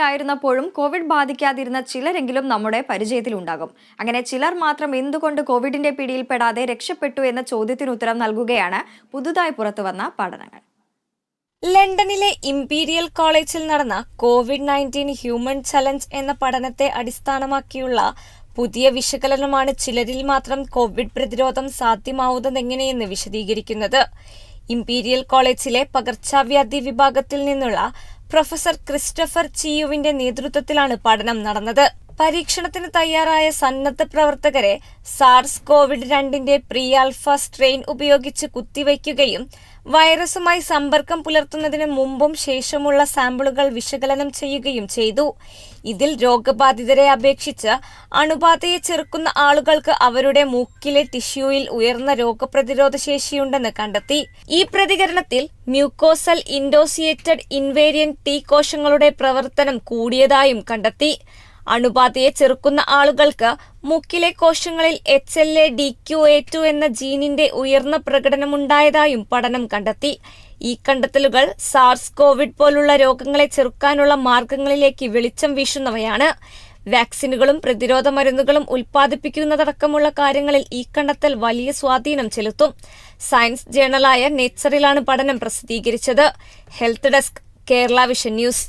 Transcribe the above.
ായിരുന്നപ്പോഴും Covid ബാധിക്കാതിരുന്ന ചിലരെങ്കിലും നമ്മുടെ പരിചയത്തിലുണ്ടാകും. അങ്ങനെ ചിലർ മാത്രം എന്തുകൊണ്ട് കോവിഡിന്റെ പിടിയിൽപ്പെടാതെ രക്ഷപ്പെട്ടു എന്ന ചോദ്യത്തിന് ഉത്തരം നൽകുകയാണ് പുതുതായി പുറത്തുവന്ന പഠനങ്ങൾ. ലണ്ടനിലെ ഇംപീരിയൽ കോളേജിൽ നടന്ന കോവിഡ് നയന്റീൻ ഹ്യൂമൻ ചലഞ്ച് എന്ന പഠനത്തെ അടിസ്ഥാനമാക്കിയുള്ള പുതിയ വിശകലനമാണ് ചിലരിൽ മാത്രം കോവിഡ് പ്രതിരോധം സാധ്യമാവുന്നതെങ്ങനെയെന്ന് വിശദീകരിക്കുന്നത്. ഇംപീരിയൽ കോളേജിലെ പകർച്ചവ്യാധി വിഭാഗത്തിൽ നിന്നുള്ള പ്രൊഫസർ ക്രിസ്റ്റഫർ ചിയുവിന്റെ നേതൃത്വത്തിലാണ് പഠനം നടന്നത്. പരീക്ഷണത്തിന് തയ്യാറായ സന്നദ്ധ പ്രവർത്തകരെ സാർസ് കോവിഡ് രണ്ടിന്റെ പ്രീ ആൽഫ സ്ട്രെയിൻ ഉപയോഗിച്ച് കുത്തിവയ്ക്കുകയും വൈറസുമായി സമ്പർക്കം പുലർത്തുന്നതിന് മുമ്പും ശേഷമുള്ള സാമ്പിളുകൾ വിശകലനം ചെയ്യുകയും ചെയ്തു. ഇതിൽ രോഗബാധിതരെ അപേക്ഷിച്ച് അണുബാധയെ ചെറുക്കുന്ന ആളുകൾക്ക് അവരുടെ മൂക്കിലെ ടിഷ്യൂയിൽ ഉയർന്ന രോഗപ്രതിരോധ ശേഷിയുണ്ടെന്ന് കണ്ടെത്തി. ഈ പ്രതികരണത്തിൽ മ്യൂക്കോസൽ ഇൻഡോസിയേറ്റഡ് ഇൻവേരിയൻ ടി കോശങ്ങളുടെ പ്രവർത്തനം കൂടിയതായും കണ്ടെത്തി. അണുബാധയെ ചെറുക്കുന്ന ആളുകൾക്ക് മൂക്കിലെ കോശങ്ങളിൽ H L A D Q A two എന്ന ജീനിന്റെ ഉയർന്ന പ്രകടനമുണ്ടായതായും പഠനം കണ്ടെത്തി. ഈ കണ്ടെത്തലുകൾ സാർസ് കോവിഡ് പോലുള്ള രോഗങ്ങളെ ചെറുക്കാനുള്ള മാർഗങ്ങളിലേക്ക് വെളിച്ചം വീശുന്നവയാണ്. വാക്സിനുകളും പ്രതിരോധ മരുന്നുകളും ഉൽപ്പാദിപ്പിക്കുന്നതടക്കമുള്ള കാര്യങ്ങളിൽ ഈ കണ്ടെത്തൽ വലിയ സ്വാധീനം ചെലുത്തും. സയൻസ് ജേണലായ നേച്ചറിലാണ് പഠനം പ്രസിദ്ധീകരിച്ചത്. Health desk Kerala vision news